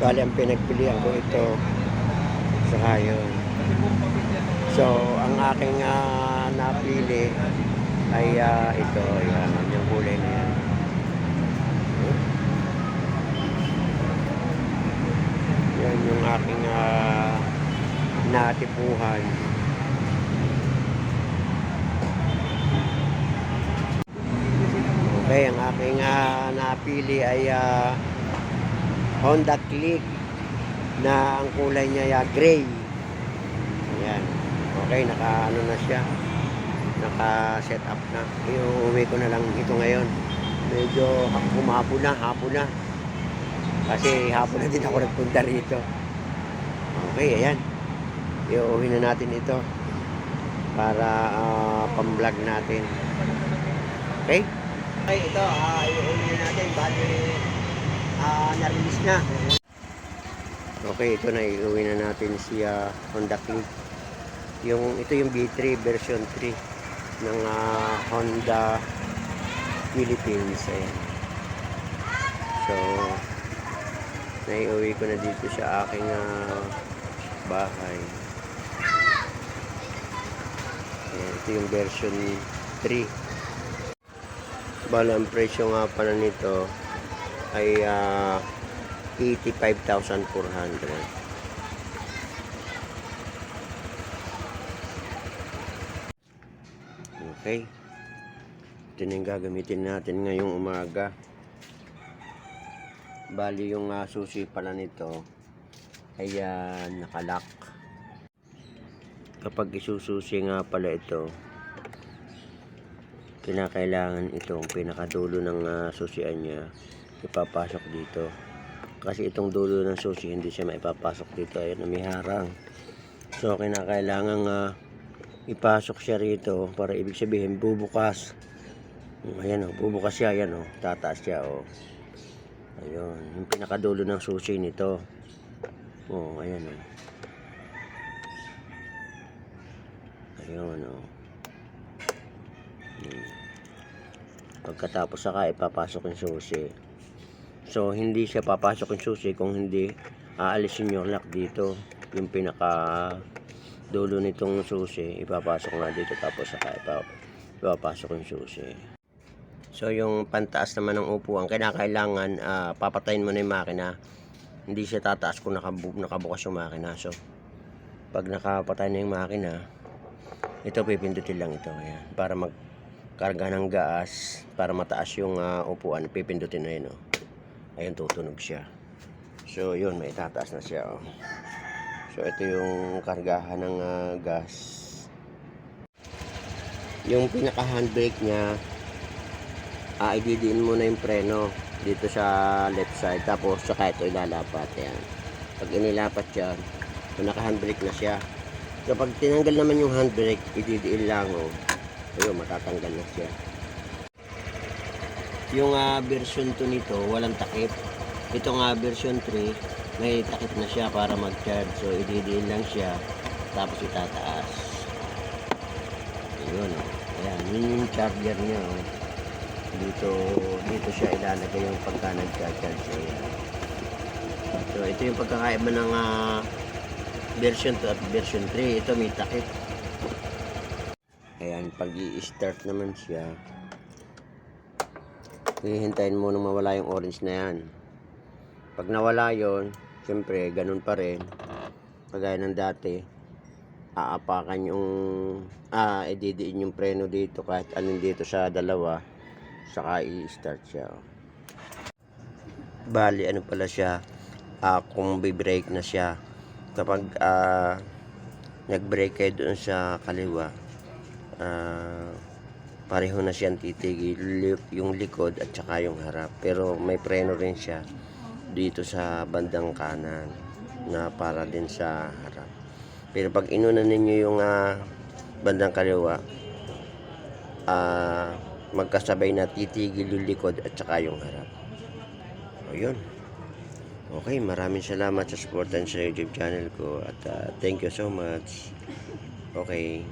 Bali, ang pinagpilian ko ito sa hayon. So, ang aking ah, napili ay ah, ito. Yan, yung kulay na yan. Yan yung aking ah, natipuhan. Okay, ang aking ah, napili ay ah, Honda Click na ang kulay niya ay gray. Ayan. Okay, naka ano na siya. Naka set up na. Iuwi ko na lang ito ngayon. Medyo humapon na, hapon na. Kasi hapon na din ako nagpunta rito. Okay, ayan. Iuwi na natin ito para ah, pang-vlog natin. Okay? Okay, ito, ah, iuwi na natin. Bali, ah, na-release na. Okay, ito na iuwi na natin si ah, Honda Click. Yung ito yung B3 version 3 ng ah, Honda Philippines. Ayan. So, naiuwi ko na dito sa aking ah, bahay. Ayan, ito yung version 3. Bala, ang presyo nga pala nito ay ah, 85,400. Okay. Ito na yung gagamitin natin ngayong umaga. Bali yung ah, susi pala nito ay ah, nakalock. Kapag isususi nga pala ito, kinakailangan itong pinakadulo ng ah, susian niya ipapasok dito. Kasi itong dulo ng susi hindi siya maipapasok dito. Ayan, may harang. So, kinakailangan nga ipasok siya rito para ibig sabihin bubukas. Ayan o, bubukas siya. Ayan o, tataas siya o. Ayun, yung pinakadulo ng susi nito. O, ayan o. Ayun o. Hmm. Pagkatapos saka ipapasok yung susi. So, hindi siya papasok yung susi kung hindi aalisin yung lock dito. Yung pinaka dulo nitong susi, ipapasok nga dito tapos saka ipap ipapasok yung susi. So, yung pantaas naman ng upuan, kinakailangan ah, papatayin mo na yung makina. Hindi siya tataas kung nakabu nakabukas yung makina. So, pag nakapatay na yung makina, ito pipindutin lang ito. Ayan, para magkarga ng gas, para mataas yung ah, upuan, pipindutin na yun. Oh. Ayun, tutunog siya. So, yun, may tataas na siya. Oh. So, ito yung kargahan ng ah, gas. Yung pinaka handbrake niya, ah, ididiin mo na yung preno dito sa left side. Tapos, saka ito ilalapat. Yan. Pag inilapat siya, so naka handbrake na siya. So, pag tinanggal naman yung handbrake, ididiin lang. Oh. Ayun, matatanggal na siya. Yung ah, version 2 nito, walang takip. Ito nga version 3, may takip na siya para mag-charge. So, ididiin lang siya, tapos itataas. Ayun, oh. Ayan, yun yung charger niya, oh. Dito, dito siya ilalagay yung pagka nag-charge. Ayan. So, ito yung pagkakaiba ng ah, version 2 at version 3. Ito may takip. Ayan, pag i-start naman siya, hihintayin mo nung mawala yung orange na yan. Pag nawala yon, siyempre, ganun pa rin. Kagaya ng dati, aapakan yung, ah, ididiin yung preno dito kahit alin dito sa dalawa, saka i-start siya. Bali, ano pala siya, ah, kung bi-brake na siya, kapag ah, nag-brake kayo doon sa kaliwa, ah, pareho na siyang titigil yung likod at saka yung harap. Pero may preno rin siya dito sa bandang kanan na para din sa harap. Pero pag inuna ninyo yung ah, bandang kaliwa ah, magkasabay na titigil yung likod at saka yung harap. O yun. Okay maraming salamat sa supportan sa youtube channel ko at ah, thank you so much. Okay